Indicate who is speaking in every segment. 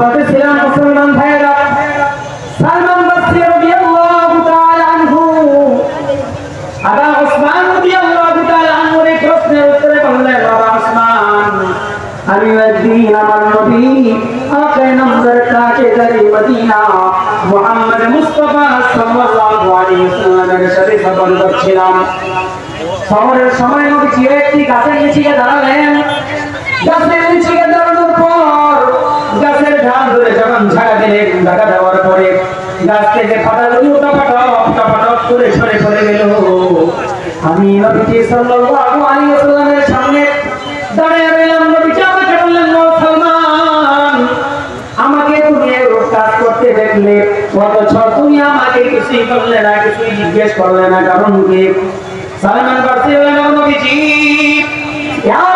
Speaker 1: বলতেছিলাম মুসলমান ভাইয়েরা। সালমান বাসরি রাদিয়াল্লাহু তাআলা আনহু। আবা উসমান রাদিয়াল্লাহু তাআলা আনহুর প্রশ্নের উত্তরে বললেন, বাবা উসমান আমি একদিন আমার নবী আকে নম্বর কাকে দারি মদিনা মুহাম্মদ মুস্তাফা সাল্লাল্লাহু আলাইহি ওয়াসাল্লামের সাথে সফর করছিলাম। শহরের সময় নবীজি একটি গাছের নিচে দাঁড়ালেন। গাছের নিচে গিয়ে গাছ থেকে পাতাগুলি উল্টা পাটপ উল্টা পাটপ করে সরে পড়ে গেল। আমি নবীজি সাল্লাল্লাহু আলাইহি ওয়াসাল্লামের সামনে দাঁড়িয়ে রইলাম। নবীজি আমাকে বললেন, "ও সালমান, আমাকে তুমি এরূপ কাজ করতে দেখলে, অথচ তুমি আমাকে কিছুই করলে না, কিছুই জিজ্ঞেস করলে না, কারণ কি? সালমান বললেন "ও নবীজি। ইয়া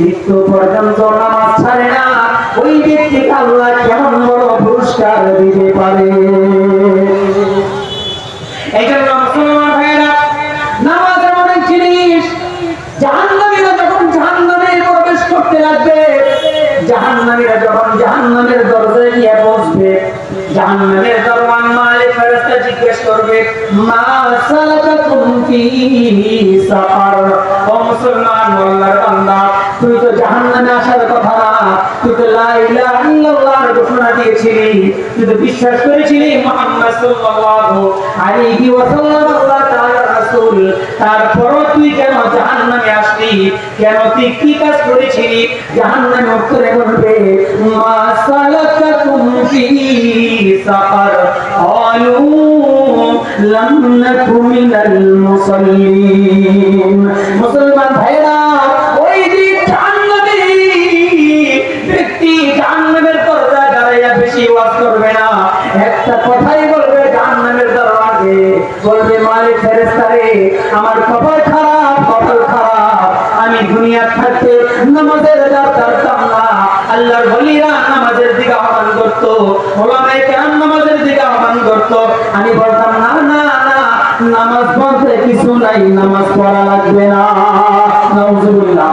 Speaker 1: মৃত্যু পর্যন্ত নামাজ ছাড়ে না। ওই ব্যক্তিকে আল্লাহ কেমন বড় পুরস্কার দিতে পারে? জাহান্নামীরা দরজায় গিয়ে জাহান্নামের মালিক জিজ্ঞেস করবে, মা ফি সাকার ও মুসলমান আল্লাহর বান্দা, তুই তো জাহান্নামে আসার কথা না। তুই তো লা ইলাহা ইল্লাল্লাহর ঘোষণা দিয়েছিলি। বিশ্বাস করেছিলি মুহাম্মদ সাল্লাল্লাহু আলাইহি ওয়াসাল্লাম তুই কেন আসলি? কেন তুই কি কাজ করেছিলি? জাহান্নামে উত্তরে বলবে মুসলমান ভাইরা ওই দিন জাহান্নামী দাঁড়াইয়া বেশি ওয়াজ করবে না। একটা বলবে মালিক ফেরেশতারে আমার কপাল খারাপ কপাল খারাপ। আমি দুনিয়া থাকতে নামাজের দাঁড়তাম না। আল্লাহর বলিরা নামাজের দিকে আহ্বান করতো। ওলামায়ে কেরাম নামাজের দিকে আহ্বান করতো। আমি বলতাম, না না না, নামাজ বলতে কিছু নাই, নামাজ পড়া লাগবে না। নাউজুবিল্লাহ।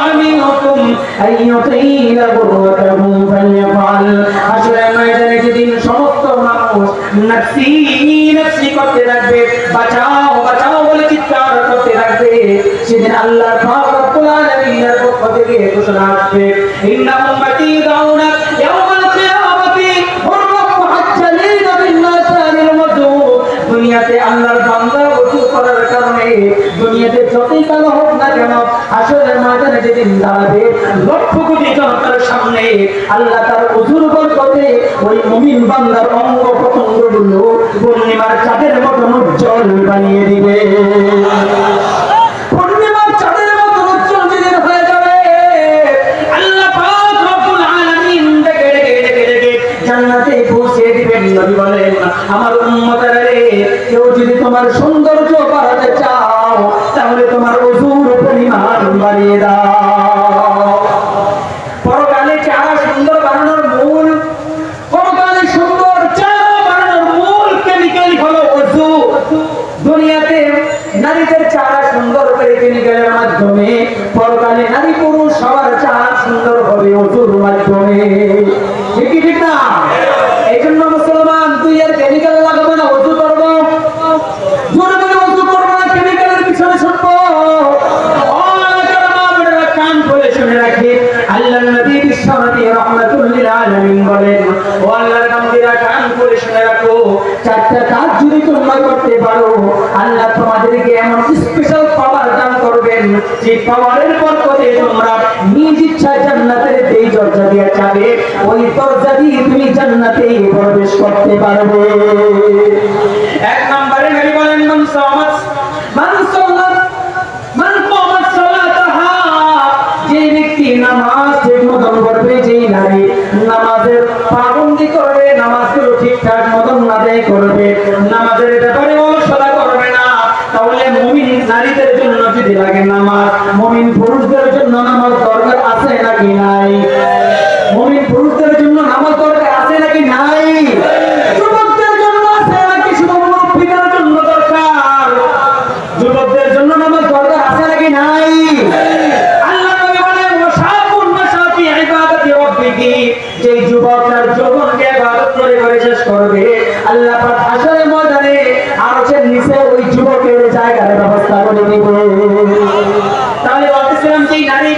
Speaker 1: মিনকুম আন ইউতিলা গুররাতাহু ফালইফআল হাসরের ময়দানে যেদিন সমস্ত মানুষ নফসি নফসি করতে থাকবে বাঁচাও বাঁচাও বলে চিৎকার করতে থাকবে সেদিন আল্লাহ পাক রব্বুল আলামিনের পক্ষ থেকে ঘোষণা আসবে। ইন্না উম্মতি দাউনা ইয়াউমাল কিয়ামাতি হুররাম মুহাজ্জালিন মিন আথারিল ওযু দুনিয়াতে আল্লাহর বান্দা ওযু করার কারণে দুনিয়াতে যতই কালো হোক না কেন ময়দানে যেদিন দাঁড়াবে, লক্ষ কোটি জনতার সামনে আল্লাহ তার ওই বান্দার অঙ্গ পূর্ণিমার চাঁদের মতো উজ্জ্বল বানিয়ে দিবে। পূর্ণিমার চাঁদের মতো উজ্জ্বল যেদিন মাধ্যমে, পরকালে নারী পুরুষ সবার চারা সুন্দর হবে ওজুর মাধ্যমে। ঠিক না? খুলে শুনে কান রাখো। চারটা কাজ যদি তোমরা করতে পারো যে পাওয়ারের বরকতে তোমরা নিজ ইচ্ছা জান্নাতের যেই দরজা দিয়ে যাবে, ওই দরজা দিয়ে তুমি জান্নাতে প্রবেশ করতে পারবে। এক নম্বরে নবী বলেন, মান সালাত মান কামাত সালাতাহা যে ব্যক্তি নামাজ ঠিক রাব্বিহি যে যুবক তার যৌবনকে ইবাদত করে করে শেষ করবে। আল্লাহ পাক হাশরের ময়দানে আরশের নিচে ওই যুবকের জায়গার ব্যবস্থা করে দিবে। তাহলে বলতেছিলাম যে নারী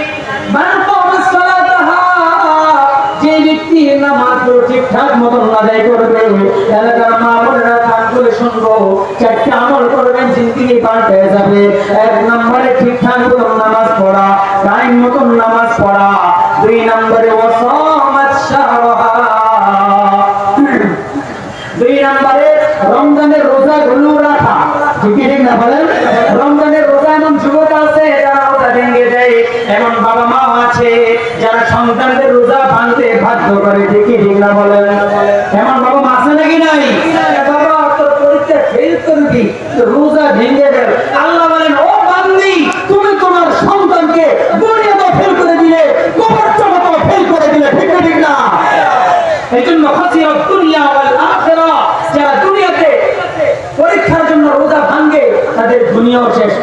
Speaker 1: যে ব্যক্তি নামাজ ঠিকঠাক মতন আদায় করবে, এলাকার মা বোনেরা কান শুনব, চারটে আমল করবেন, জিন্দিগি পাল্টে যাবে। এক নম্বরে ঠিকঠাক মতন নামাজ পড়া, টাইম মতন নামাজ পড়া। দুই নম্বরে ওয়াসামাত শাহরাহা দুই নম্বরে রমজানের রোজা গুলো রাখা ঠিক কি ঠিক না বলেন রমজানের রোজা এমন যুবক আছে যারা রোজা ভেঙে দেয় এমন বাবা মা আছে যারা সন্তানদের রোজা ভাঙতে বাধ্য করে ঠিক কি ঠিক না বলেন এমন বাবা মা আছে নাকি নাই এ বাবা তোর পরীক্ষা ফেল করবি তোর রোজা ভেঙে দেবে আল্লাহ বলেন ও বান্দি তুমি তোমার সন্তানকে দুনিয়াতে ফেল করে দিলে কবর জগতে ফেল করে দিলে ঠিক না ঠিক না এই জন্য খাসিরাত দুনিয়া ওয়াল আখিরা যারা দুনিয়াতে পরীক্ষার জন্য রোজা ভাঙে তাদের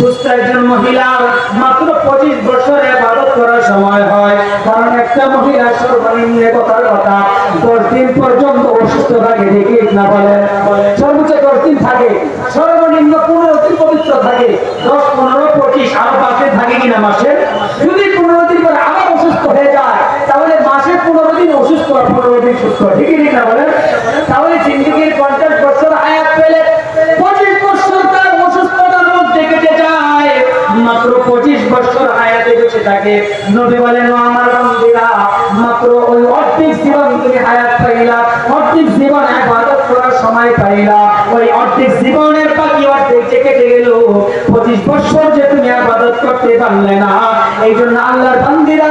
Speaker 1: সুস্থ একজন মহিলার মাত্র পঁচিশ বছর ইবাদত করার সময় হয়। কারণ একটা মহিলা সর্বনিম্ন কথার কথা, দশ দিন পর্যন্ত অসুস্থ থাকে দেখি না বলেন সর্বোচ্চ দশ দিন থাকে, সর্বনিম্ন পনেরো দিন পবিত্র থাকে। দশ, পনেরো, পঁচিশ আরও পাঁচ দিন থাকে কিনা মাসে? যদি পনেরো দিন পরে আবার অসুস্থ হয়ে যায়, তাহলে মাসে পনেরো দিন অসুস্থ পনেরো দিন সুস্থ, ঠিকই না বলেন নবী বলেন আমার মাত্র ওই অর্ধেক জীবন তুমি হায়াত পাইলা, অর্ধেক জীবন করার সময় পাইলা। ওই অর্ধেক জীবনের বাকি অর্ধেক যে কেটে গেল, পঁচিশ বছর যে তুমি ইবাদত করতে পারলে না এই জন্য আল্লাহর বান্দিরা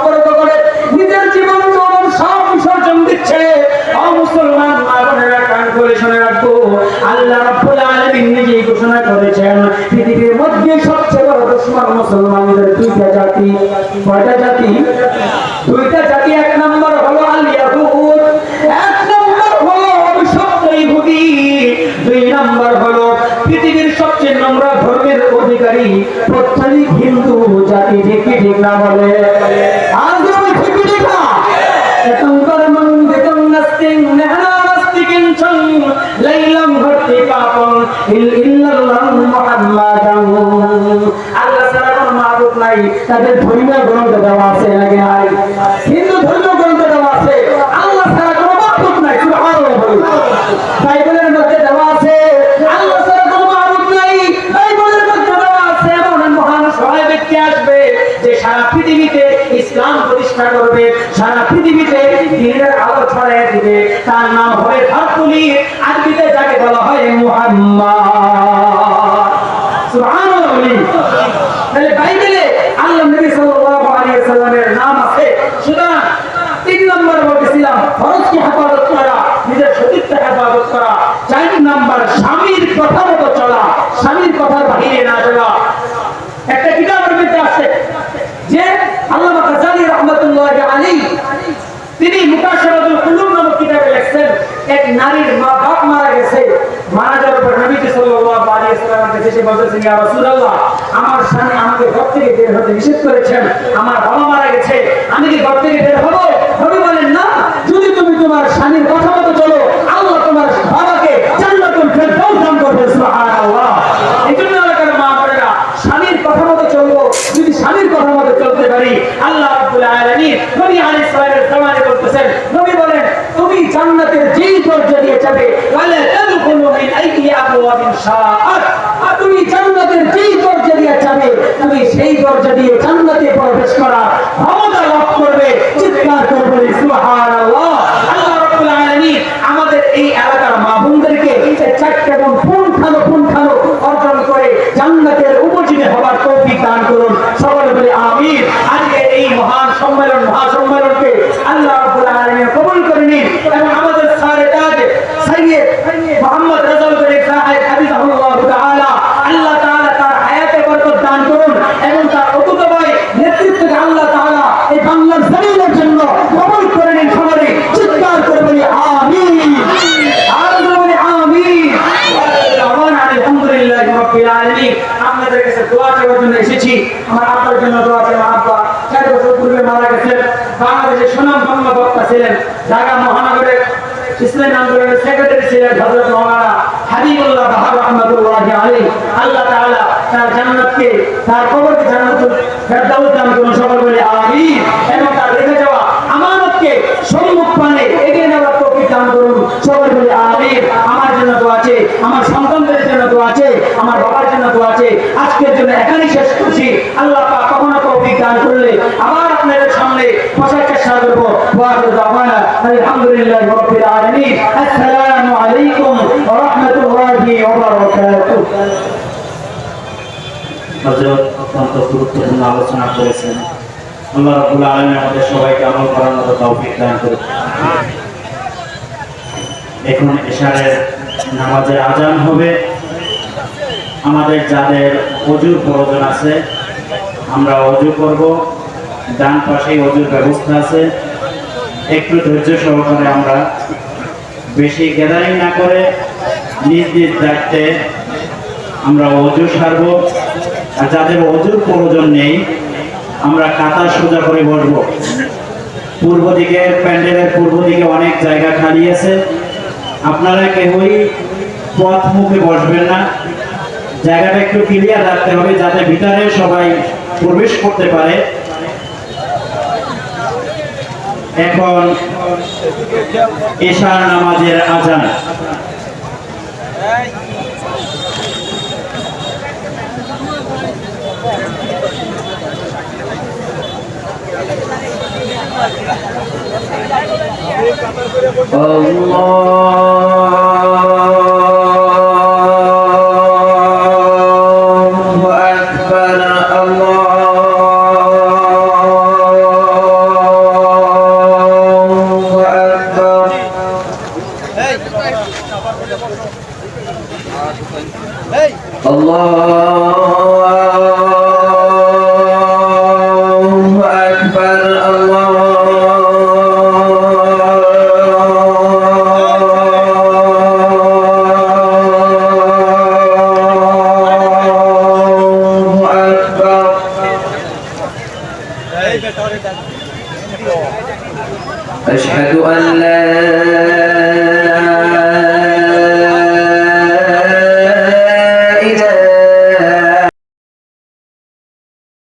Speaker 1: মুসলমানদের দুইটা জাতি, কয়টা জাতি? দুইটা জাতি, এক নম্বর হলো দুই নম্বর হলো সবচেয়ে নোংরা ধর্মের অধিকারী প্রত্যেক হিন্দু জাতি ঠিক ঠিক না বলে? নাই, তাদের ধর্মীয় গ্রন্থ দেওয়া আছে নাকি নাই। হিন্দু ধর্মীয় গ্রন্থ দেওয়া আছে, আল্লাহ ছাড়া কোনো মাবুদ নাই, সুবহানাল্লাহ বাইবেলের মধ্যে দেওয়া আছে, আল্লাহ ছাড়া কোনো মাবুদ নাই, বাইবেলের মধ্যে দেওয়া আছে, এমন মহান সহায় ব্যক্তি আসবে, যে সারা পৃথিবীতে ইসলাম প্রতিষ্ঠা করবে, সারা পৃথিবীতে দিনের আলো ছড়াইয়ে দিবে। তার নাম হবে ফাতুলি আরবিতে যাকে বলা হয় মুহাম্মদ সুবহানাল্লাহ বলি। তাহলে বাইবেলে আল্লাহ নবী সাল্লাল্লাহু আলাইহি ওয়াসাল্লামের নাম আছে সুতরাং তিন নম্বর বলেছিলাম ফরজকে হেফাজত করা নিজের সতীত্ব হেফাজত করা চার নম্বর স্বামীর কথা মতো চলা স্বামীর কথার বাহিরে না চলা একটা কিতাবের মধ্যে আছে যে আল্লামা গাজালি রহমতুল্লাহ আলী তিনি মুকাশরাতুল কুলুব নামক কিতাবে লিখছেন এক নারীর মা বাপ মারা গেছে মারা যাওয়ার পর নবী সাল্লাল্লাহু আলাইহি ওয়াসাল্লামের কাছে এসে বলতেছেন ইয়া রাসূলুল্লাহ, আমার স্বামী আমাকে ঘর থেকে বের হতে নিষেধ করেছেন। আমার বাবা মারা গেছে। আমি কি ঘর থেকে বের হব? নবী বলেন, না, যদি তুমি তোমার স্বামীর কথা মতো চলো, আল্লাহ তোমার বাবাকে জান্নাতুল ফেরদাউস দান করবে, সুবহানাল্লাহ। এই জন্য এলাকার মা বোনেরা, স্বামীর কথা মতো চলবো, যদি স্বামীর কথা মতো চলতে পারি, আল্লাহ রাব্বুল আলামিন নবী আলাইহিস সালামের জামানে বলতেছেন, নবী বলেন, তুমি জান্নাতের যেই দরজা দিয়ে যাবে, ওয়ালা তাদখুলু মিন আইয়ি আবওয়াবিন শাআত। তুমি জান্নাতের যেই দরজা দিয়ে যাবে তুমি সেই দরজা দিয়ে জান্নাতে প্রবেশ করা ক্ষমতা লাভ করবে চিৎকার করবে সুবহানাল্লাহ আল্লাহ রাব্বুল আলামিন আমাদের এই এলাকার মা বোনদেরকে এই চারটে গুণ পুঙ্খানো পুঙ্খানো অর্জন করে জান্নাতের উপযোগী হবার তৌফিক দান করুন সকলে বলে আমিন আজকে এই মহান সম্মেলন মহাসম্মেলনকে আল্লাহ রাব্বুল আলামিন কবুল করে নিন এবং আমাদের সারে তাজ সৈয়দ মোহাম্মদ রাজাউল করিম সাহেব হাফিজাহুল্লাহ তাআলা আল্লাহ তাআলা তার হায়াতে বরকত দান করুন এবং তার অকুতবাই নেতৃত্বকে আল্লাহ তাআলা এই বাংলার জমিনের জন্য কবুল করে নিন সকলে চিৎকার করে বলি আমিন আর বলি আমিন দাওয়ান আলহামদুলিল্লাহ রাব্বিল আলামিন আপনাদের কাছে দোয়া চাওয়ার জন্য এসেছি আমার আব্বার জন্য দোয়া করেন, আব্বা, চার বছর পূর্বে মারা গেছেন। বাংলাদেশের সুনামধন্য বক্তা ছিলেন, ঢাকা মহানগরের ইসলামী আন্দোলনের সেক্রেটারি ছিলেন হজরত মাওলানা হাবিবুল্লাহ বাহার আহমদুল্লাহ আলী আল্লাহ তাআলা তার জান্নাতকে, তার কবরকে জান্নাতুল ফেরদাউস করুন সকল বলে আমিন এবং তার রেখে যাওয়া আমানতকে সম্মুখ পানে এগিয়ে নেওয়ার তৌফিক দান করুন সকল বলে আমিন আমার জন্য তো আছে আমার সন্তানদের জন্য তো আছে আমার বাবার জন্য তো আছে আজকের জন্য এখানেই শেষ করছি আল্লাহ পাক কখনো তৌফিক দান করলে আবার আপনাদের সামনে বসার চেষ্টা করব ওয়াহিদ দাওয়ানা রাব্বিল আলামিন। আসসালামু আলাইকুম ওয়া রাহমাতুল্লাহি ওয়া বারাকাতুহু।
Speaker 2: হজরত অত্যন্ত গুরুত্বপূর্ণ আলোচনা করেছেন। আল্লাহ আমাদের সবাইকে আমল করার মতো তৌফিক দান এখন নামাজের আজান হবে। আমাদের যাদের অজুর প্রয়োজন আছে, আমরা অজু করব। ডান পাশেই অজুর ব্যবস্থা আছে। একটু ধৈর্য সহকারে আমরা বেশি গ্যাদারিং না করে নিজ নিজ দায়িত্বে আমরা অজু সারব। আর যাদের অজুর প্রয়োজন নেই, আমরা কাতার সোজা করে বসবো। পূর্ব দিকে প্যান্ডেলের পূর্ব দিকে অনেক জায়গা খালি আছে। আপনারা কেউই পথ মুখে বসবেন না। জায়গাটা একটু ক্লিয়ার রাখতে হবে যাতে ভিতরে সবাই প্রবেশ করতে পারে। এখন ঈশার নামাজের আজান।
Speaker 3: Allah